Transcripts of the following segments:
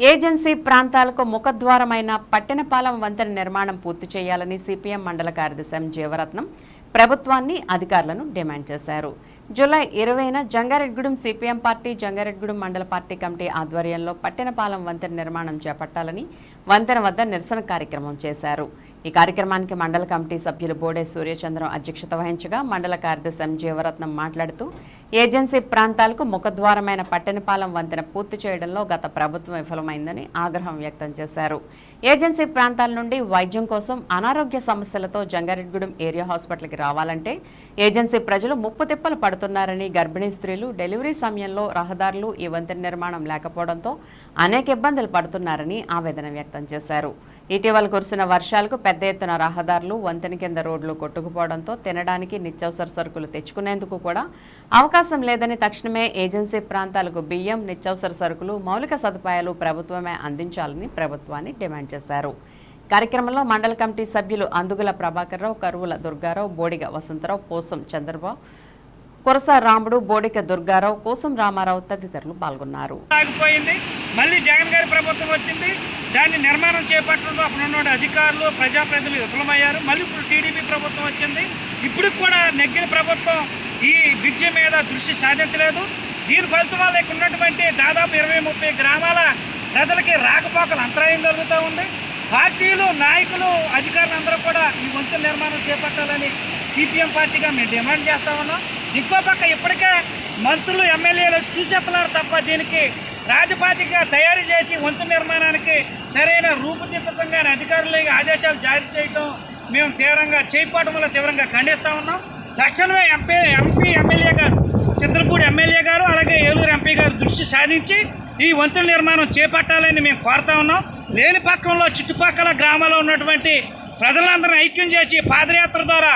Agency ప్రాంతాలకు ముఖద్వారమైన పట్టణపాలెం వంతెన నిర్మాణం పూర్తి చేయాలని సిపిఎం మండల కార్యదర్శి ఎం జీవరత్నం ప్రభుత్వాన్ని అధికారులను డిమాండ్ చేశారు. జూలై ఇరవైన జంగారెడ్గూడెం సిపిఎం పార్టీ జంగారెడ్గూడెం మండల పార్టీ కమిటీ ఆధ్వర్యంలో పట్టణపాలెం వంతెన నిర్మాణం చేపట్టాలని వంతెన వద్ద నిరసన కార్యక్రమం చేశారు. ఈ కార్యక్రమానికి మండల కమిటీ సభ్యులు బోడే సూర్యచంద్రం అధ్యక్షత వహించగా మండల కార్యదర్శి ఎం జీవరత్నం మాట్లాడుతూ ఏజెన్సీ ప్రాంతాలకు ముఖద్వారమైన పట్టణపాలెం వంతెన పూర్తి చేయడంలో గత ప్రభుత్వం విఫలమైందని ఆగ్రహం వ్యక్తం చేశారు. ఏజెన్సీ ప్రాంతాల నుండి వైద్యం కోసం అనారోగ్య సమస్యలతో జంగారెడ్గూడెం ఏరియా హాస్పిటల్కి రావాలంటే ఏజెన్సీ ప్రజలు ముప్పు తిప్పలు పడుతున్నారని గర్భిణీ స్త్రీలు డెలివరీ సమయంలో రహదారులు ఈ వంతెన నిర్మాణం లేకపోవడంతో అనేక ఇబ్బందులు పడుతున్నారని ఆవేదన వ్యక్తం చేశారు. ఇటీవల కురిసిన వర్షాలకు పెద్ద ఎత్తున రహదారులు వంతెన కింద రోడ్లు కొట్టుకుపోవడంతో తినడానికి నిత్యావసర సరుకులు తెచ్చుకునేందుకు కూడా అవకాశం లేదని తక్షణమే ఏజెన్సీ ప్రాంతాలకు బియ్యం నిత్యావసర సరుకులు మౌలిక సదుపాయాలు ప్రభుత్వమే అందించాలని ప్రభుత్వాన్ని డిమాండ్ చేశారు. కార్యక్రమంలో మండల కమిటీ సభ్యులు అందుగుల ప్రభాకర్రావు కరువుల దుర్గారావు బోడిగ వసంతరావు పోసం చంద్రబాబు కురస రాముడు బోడిక దుర్గారావు కోసం రామారావు తదితరులు పాల్గొన్నారు. ఆగిపోయింది. మళ్ళీ జగన్ గారి ప్రభుత్వం వచ్చింది. దాన్ని నిర్మాణం చేపట్టడంలో అప్పుడు ఉన్న అధికారులు ప్రజాప్రతినిధులు విఫలమయ్యారు. మళ్ళీ ఇప్పుడు టీడీపీ ప్రభుత్వం వచ్చింది. ఇప్పుడు కూడా నెగ్గిన ప్రభుత్వం ఈ బ్రిడ్జి మీద దృష్టి సాధించలేదు. దీని ఫలితం వల్ల ఇక్కడ ఉన్నటువంటి దాదాపు ఇరవై ముప్పై గ్రామాల ప్రజలకి రాకపోకలు అంతరాయం కలుగుతూ ఉంది. పార్టీలు నాయకులు అధికారులందరూ కూడా ఈ వంతు నిర్మాణం చేపట్టాలని సిపిఎం పార్టీగా మేము డిమాండ్ చేస్తా ఉన్నాం. ఇంకో పక్క ఇప్పటికే మంత్రులు ఎమ్మెల్యేలు చూసేస్తున్నారు తప్ప దీనికి రాజపాతిగా తయారు చేసి వంతు నిర్మాణానికి సరైన రూపుదిద్దుతంగా అధికారులు ఆదేశాలు జారీ చేయడం మేము తీవ్రంగా చేపట్టడం వల్ల తీవ్రంగా ఖండిస్తూ ఉన్నాం. తక్షణమే ఎంపీ ఎంపీ ఎమ్మెల్యే గారు చిత్రపూడి ఎమ్మెల్యే గారు అలాగే ఏలూరు ఎంపీ గారు దృష్టి సాధించి ఈ వంతుల నిర్మాణం చేపట్టాలని మేము కోరుతా ఉన్నాం. లేని పక్షంలో చుట్టుపక్కల గ్రామాల్లో ఉన్నటువంటి ప్రజలందరినీ ఐక్యం చేసి పాదయాత్ర ద్వారా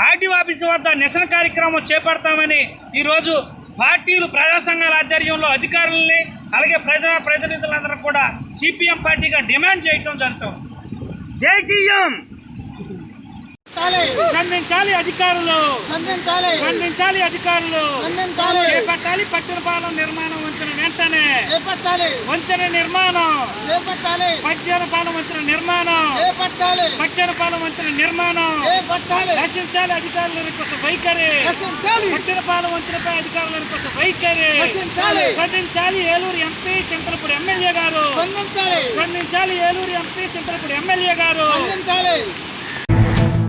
ఆర్టీఓ ఆఫీసు వద్ద నిరసన కార్యక్రమం చేపడతామని ఈరోజు పార్టీలు ప్రజా సంఘాల ఆధ్వర్యంలో అధికారులని అలాగే ప్రజా ప్రతినిధులందరూ కూడా సిపిఎం పార్టీగా డిమాండ్ చేయటం జరుగుతుంది. జై సీఎం! స్పందించాలి అధికారులు. స్పందించాలి స్పందించాలి అధికారులు. స్పందించాలి చేపట్టాలి పట్టణపాలెం నిర్మాణం వంతెన వెంటనే. చేపట్టాలి. వంతెన నిర్మాణం. చేపట్టాలి. పట్టణపాలెం వంతెన నిర్మాణం. చేపట్టాలి. పట్టణపాలెం వంతెన నిర్మాణం. చేపట్టాలి. నశించాలి అధికారుల కోసం వైఖరి. నశించాలి. పట్టణపాలెం వంతెనపై అధికారుల కోసం వైఖరి. స్పందించాలి ఏలూరు ఎంపీ చింతలపూడి ఎమ్మెల్యే గారు. స్పందించాలి. స్పందించాలి ఏలూరు ఎంపీ చింతలపూడి ఎమ్మెల్యే గారు. స్పందించాలి.